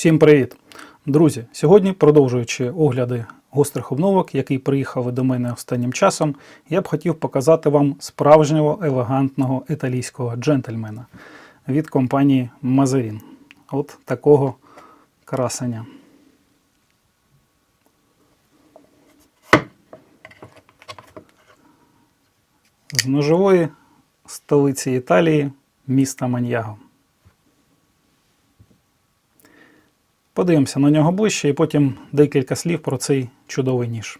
Всім привіт! Друзі! Сьогодні, продовжуючи огляди гострих обновок, які приїхали до мене останнім часом, я б хотів показати вам справжнього елегантного італійського джентльмена від компанії Mazarin. От такого красення. З ножової столиці Італії, міста Маньяго. Подивимося на нього ближче і потім декілька слів про цей чудовий ніж.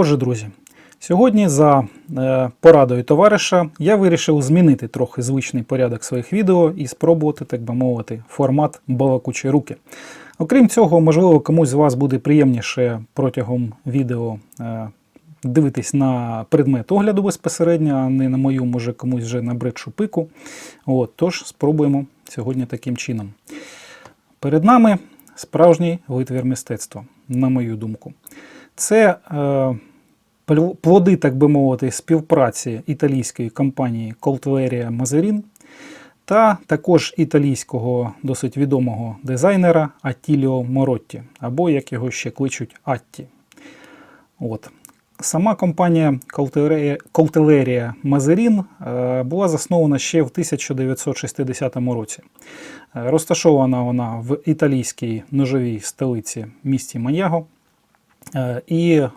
Отже, друзі, сьогодні за е, порадою товариша я вирішив змінити трохи звичний порядок своїх відео і спробувати, так би мовити, формат балакучі руки. Окрім цього, можливо, комусь з вас буде приємніше протягом відео е, дивитись на предмет огляду безпосередньо, а не на мою, може, комусь вже набридшу пику. От, тож спробуємо сьогодні таким чином. Перед нами справжній витвір мистецтва, на мою думку. Це е, плоди, так би мовити, співпраці італійської компанії Coltveria Mazarin та також італійського досить відомого дизайнера Атіліо Моретті, або як його ще кличуть Атті. От. Сама компанія Mazarin е, була заснована ще в 1960 році. Розташована вона в італійській ножовій столиці місті Маньяго. Е, І е,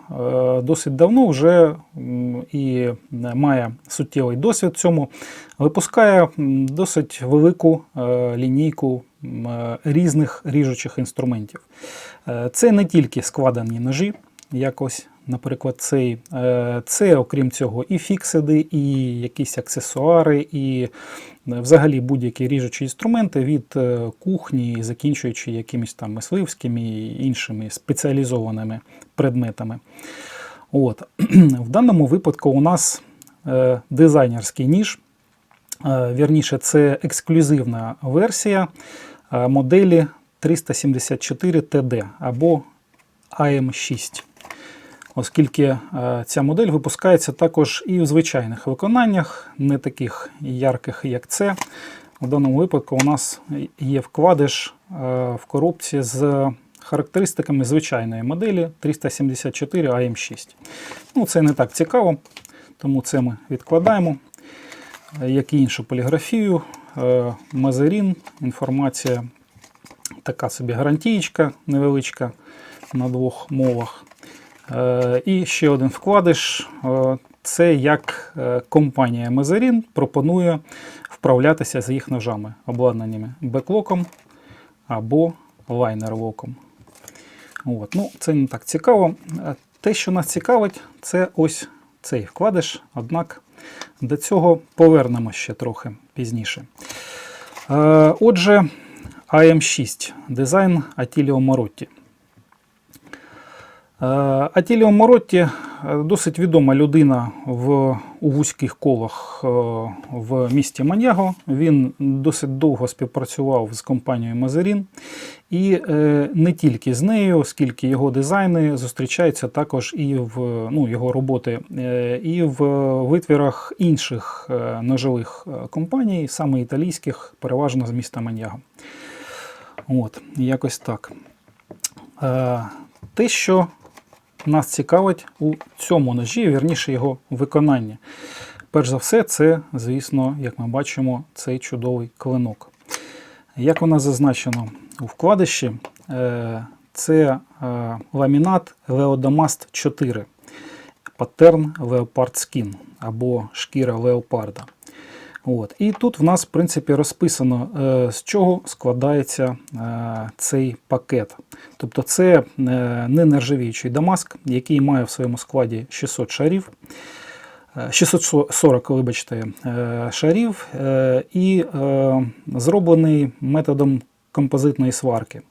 досить давно вже і має суттєвий досвід цьому, випускає досить велику е, лінійку е, різних ріжучих інструментів. Е, Це не тільки складені ножі, якось, наприклад, цей. Е, Це, окрім цього, і фіксиди, і якісь аксесуари, і е, взагалі будь-які ріжучі інструменти від е, кухні, закінчуючи якимись там мисливськими і іншими спеціалізованими предметами. От. В даному випадку у нас дизайнерський ніж. Вірніше, це ексклюзивна версія моделі 374 TD або AM6. Оскільки е, ця модель випускається також і в звичайних виконаннях, не таких ярких, як це. У даному випадку у нас є вкладиш е, в коробці з характеристиками звичайної моделі 374 AM6. Ну, Це не так цікаво, тому це ми відкладаємо. Е, Як і іншу поліграфію, мазерін, інформація така собі гарантієчка невеличка на двох мовах. Е, І ще один вкладиш. е, Це як е, компанія Mazarin пропонує вправлятися з їх ножами, обладнаннями беклоком або лайнерлоком. От. Ну, це не так цікаво. Те, що нас цікавить, це ось цей вкладиш, однак до цього повернемо ще трохи пізніше. Отже, AM6 дизайн Атіліо Маротті. Е, Атіліо Моротті е, досить відома людина в, у вузьких колах е, в місті Маньяго. Він досить довго співпрацював з компанією Мазерін. І не тільки з нею, оскільки його дизайни зустрічаються також і в ну, його роботи, і в витвірах інших ножових компаній, саме італійських, переважно з міста Маньяго. От, якось так. Те, що нас цікавить у цьому ножі, вірніше його виконання. Перш за все, це, звісно, як ми бачимо, цей чудовий клинок. Як у нас зазначено у вкладиші, е, це е, ламінат Leodamast 4, паттерн Leopard Skin або шкіра леопарда. От. І тут в нас, в принципі, розписано, е, з чого складається е, цей пакет. Тобто це е, не нержавіючий дамаск, який має в своєму складі 600 шарів. е, 640, вибачте, шарів і зроблений методом композитної сварки,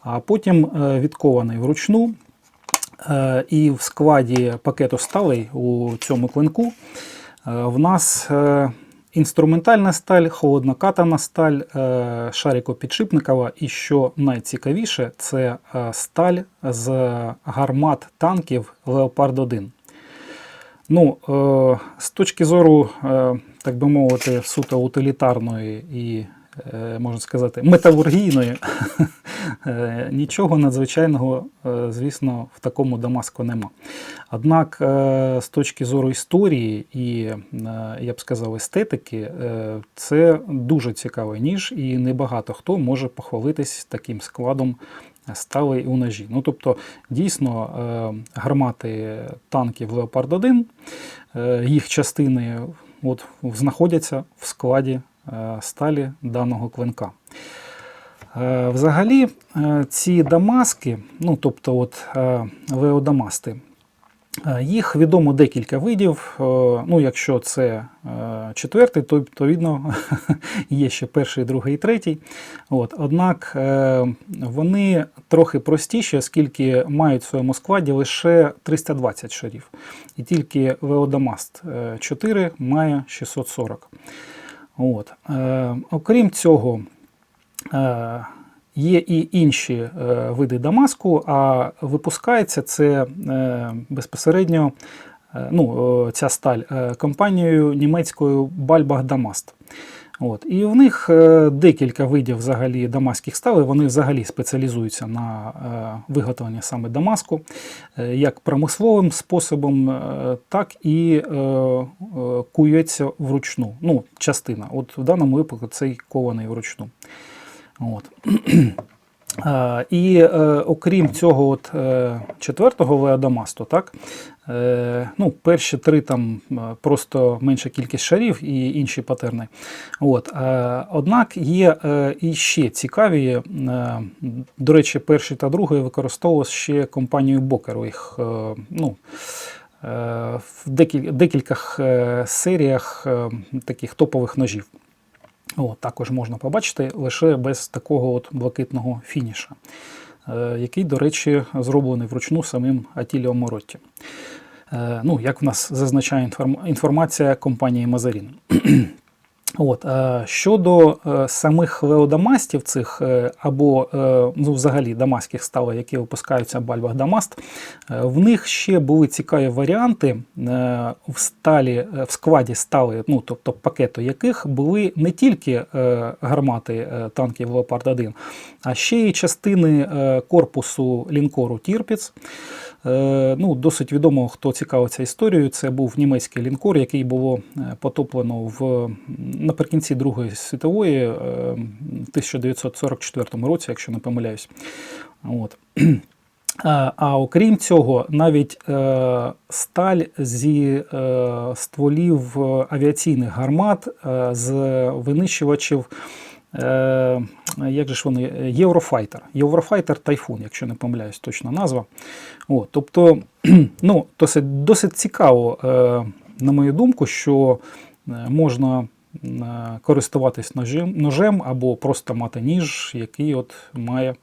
а потім відкований вручну. І в складі пакету сталей у цьому клинку в нас інструментальна сталь, холоднокатана сталь, е, шарикопідшипникова і що найцікавіше, це е, сталь з гармат танків Leopard 1. Ну, е, з точки зору, так би мовити, суто утилітарної і, можна сказати, металургійної, е, нічого надзвичайного, е, звісно, в такому Дамаску нема. Однак, е, з точки зору історії і, е, я б сказав, естетики, е, це дуже цікавий ніж, і небагато хто може похвалитись таким складом сталей у ножі. Ну, тобто, дійсно, е, гармати танків Леопард 1, е, їх частини от, знаходяться в складі е, сталі даного клинка. Е, Взагалі, е, ці дамаски, ну тобто от е, леодамасти, е, їх відомо декілька видів. Е, Ну, якщо це е, четвертий, то відповідно є ще перший, другий і третій. От. Однак е, вони трохи простіші, оскільки мають в своєму складі лише 320 шарів. І тільки Леодамаст 4 має 640. От. Е, Окрім цього, Е, Є і інші е, види Дамаску, а випускається це е, безпосередньо е, ну, ця сталь е, компанією німецькою Бальбах Дамаст. От. І в них е, декілька видів взагалі дамаських сталей, вони взагалі спеціалізуються на е, виготовленні саме Дамаску, е, як промисловим способом, так і кується вручну. Ну, частина. От в даному випадку цей кований вручну. От. Е, І е, окрім цього от, е, четвертого леодамасту, так, ну, перші три там просто менша кількість шарів і інші патерни. От, однак є і ще цікаві, до речі, перший та другий використовувався ще компанією Бокер. Їх, ну, в декіль, декількох серіях таких топових ножів. О, також можна побачити лише без такого от блакитного фініша, е, який, до речі, зроблений вручну самим Атіліо Моротті. Е, Ну, як в нас зазначає інформація компанії Мазарін. От, е, щодо е, самих леодамастів цих е, або ну, взагалі дамаських сталей, які випускаються в бальбах Дамаст, в них ще були цікаві варіанти в сталі, в складі стали, ну тобто пакету яких були не тільки гармати танків Леопард 1, а ще й частини корпусу лінкору Тірпіц. Ну, досить відомо, хто цікавиться історією. Це був німецький лінкор, який було потоплено в наприкінці Другої світової, е, в 1944 році, якщо не помиляюсь. От. А, окрім цього, навіть е, сталь зі е, стволів авіаційних гармат з винищувачів. Як же ж вони? Єврофайтер. Єврофайтер Тайфун, якщо не помиляюсь, точна назва. О, тобто, ну, досить, досить цікаво, на мою думку, що можна користуватись ножем, ножем або просто мати ніж, який от має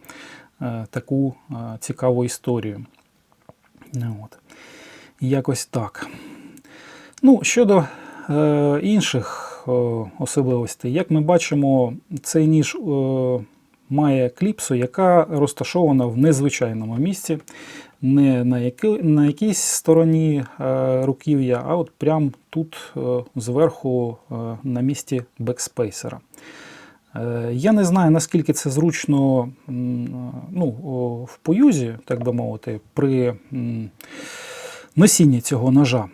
е, таку е, цікаву історію. Ну, От. Якось так. Ну, щодо е, інших е, особливостей, як ми бачимо, цей ніж е, має кліпсу, яка розташована в незвичайному місці, не на, яки, на якійсь стороні е, руків'я, а от прямо тут е, зверху е, на місці бекспейсера. Я не знаю, наскільки це зручно ну, в поюзі, так би мовити, при носінні цього ножа.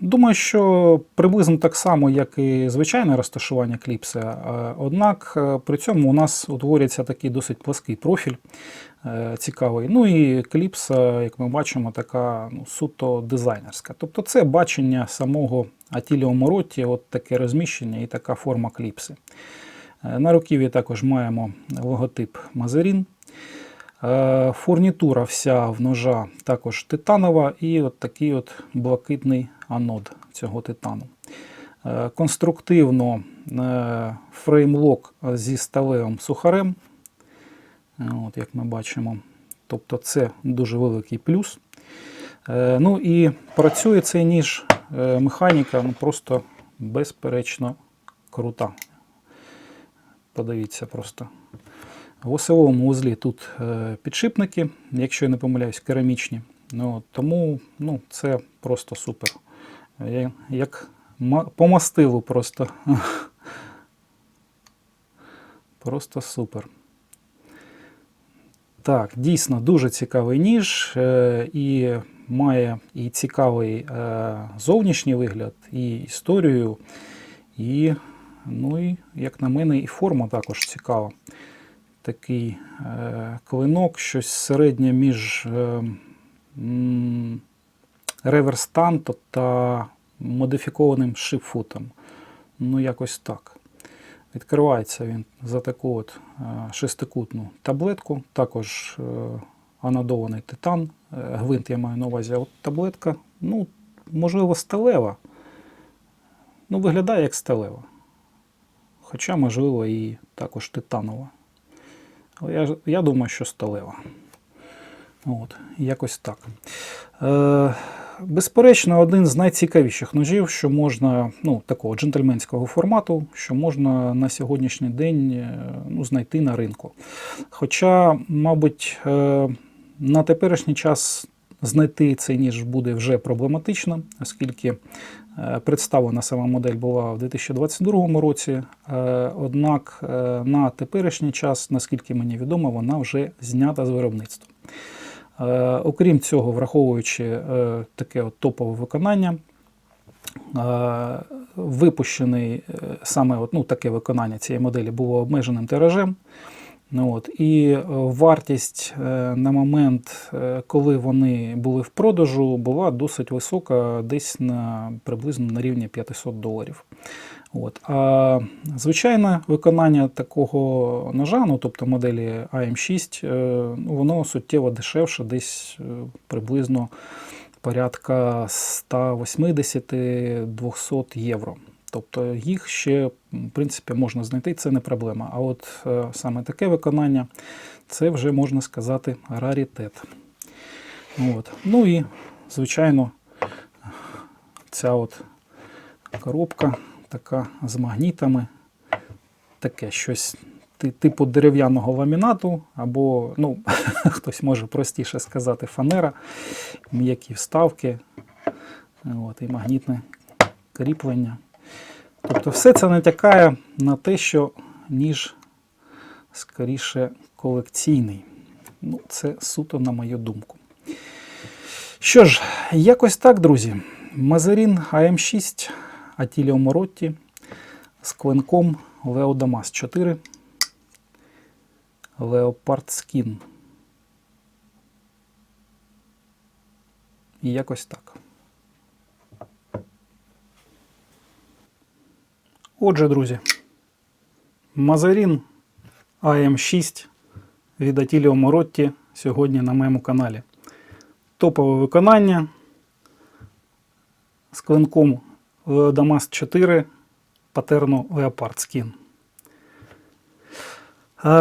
Думаю, що приблизно так само, як і звичайне розташування кліпси. Е, Однак е, при цьому у нас утворюється такий досить плаский профіль е, цікавий. Ну і кліпса, як ми бачимо, така ну, суто дизайнерська. Тобто це бачення самого Атіліо Моротті, от таке розміщення і така форма кліпси. На руків'ї також маємо логотип Мазарін. Е, Фурнітура вся в ножа також титанова і от такий от блакитний анод цього титану. Е, Конструктивно е, фреймлок зі сталевим сухарем. От, як ми бачимо. Тобто це дуже великий плюс. Е, Ну і працює цей ніж механіка ну, просто безперечно крута. Подивіться просто. В осевому вузлі тут підшипники, якщо я не помиляюсь, керамічні. Ну, тому ну, це просто супер. Як по мастилу просто. Просто супер. Так, дійсно дуже цікавий ніж е, і має і цікавий е, зовнішній вигляд, і історію, і, ну, і, як на мене, і форма також цікава. Такий е, клинок, щось середнє між е, м, та модифікованим шипфутом. Ну, якось так. Відкривається він за таку от е, шестикутну таблетку, також е, анодований титан, е, гвинт я маю на увазі, от таблетка, ну, можливо, сталева. Ну, виглядає як сталева. Хоча, можливо, і також титанова. Але я, я думаю, що сталева. От, якось так. Е, безперечно, один з найцікавіших ножів, що можна, ну, такого джентльменського формату, що можна на сьогоднішній день е, ну, знайти на ринку. Хоча, мабуть, е, на теперішній час знайти цей ніж буде вже проблематично, оскільки е, представлена сама модель була в 2022 році. Однак на теперішній час, наскільки мені відомо, вона вже знята з виробництва. Е, Окрім цього, враховуючи е, таке от топове виконання, е, випущений саме от, ну, таке виконання цієї моделі було обмеженим тиражем. Ну, от, і вартість на момент, коли вони були в продажу, була досить висока, десь на приблизно на рівні 500 доларів. От. А звичайне виконання такого ножа, ну, тобто моделі AM6, е, ну, воно суттєво дешевше, десь е, приблизно порядка 180-200 євро. Тобто їх ще, в принципі, можна знайти, це не проблема. А от е, саме таке виконання, це вже можна сказати раритет. От. Ну і звичайно, ця от коробка така з магнітами, таке щось типу дерев'яного ламінату, або, ну, хтось може простіше сказати, фанера, м'які вставки, от, і магнітне кріплення. Тобто все це натякає на те, що ніж скоріше колекційний. Ну, це суто на мою думку. Що ж, якось так, друзі. Мазерін АМ6 Атіліо Моротті з клинком Leo Damas 4 Leopard Skin. І якось так. Отже, друзі, Мазерін АМ6 від Атіліо Моротті сьогодні на моєму каналі. Топове виконання з клинком Leodamas 4 патерну Leopard Skin.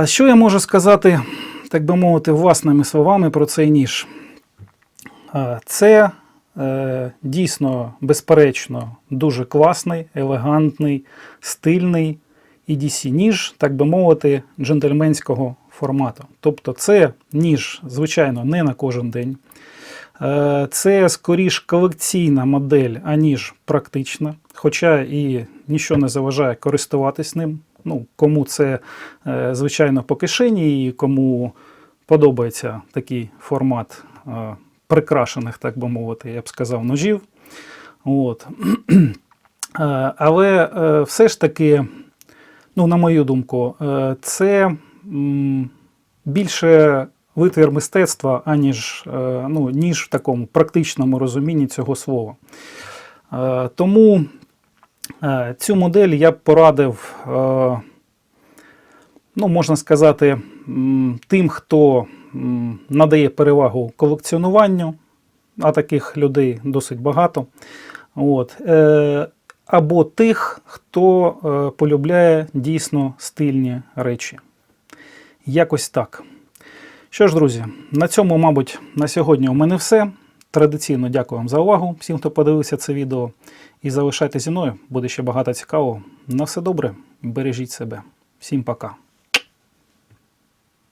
Що я можу сказати, так би мовити, власними словами про цей ніж? Це е, дійсно, безперечно, дуже класний, елегантний, стильний EDC ніж, так би мовити, джентльменського формату. Тобто, це ніж, звичайно, не на кожен день. Е, Це скоріш колекційна модель, аніж практична. Хоча і нічого не заважає користуватись ним. Ну, кому це, е, звичайно, по кишені, і кому подобається такий формат е, прикрашених, так би мовити, я б сказав, ножів. От. Але все ж таки, ну, на мою думку, це більше витвір мистецтва, аніж е, ну, ніж в такому практичному розумінні цього слова. Е, Тому е, цю модель я б порадив, ну, можна сказати, тим, хто надає перевагу колекціонуванню, а таких людей досить багато. От. Або тих, хто полюбляє дійсно стильні речі. Якось так. Що ж, друзі, на цьому, мабуть, на сьогодні у мене все. Традиційно дякую вам за увагу, всім, хто подивився це відео. І залишайте зі мною, буде ще багато цікавого. На все добре, бережіть себе. Всім пока.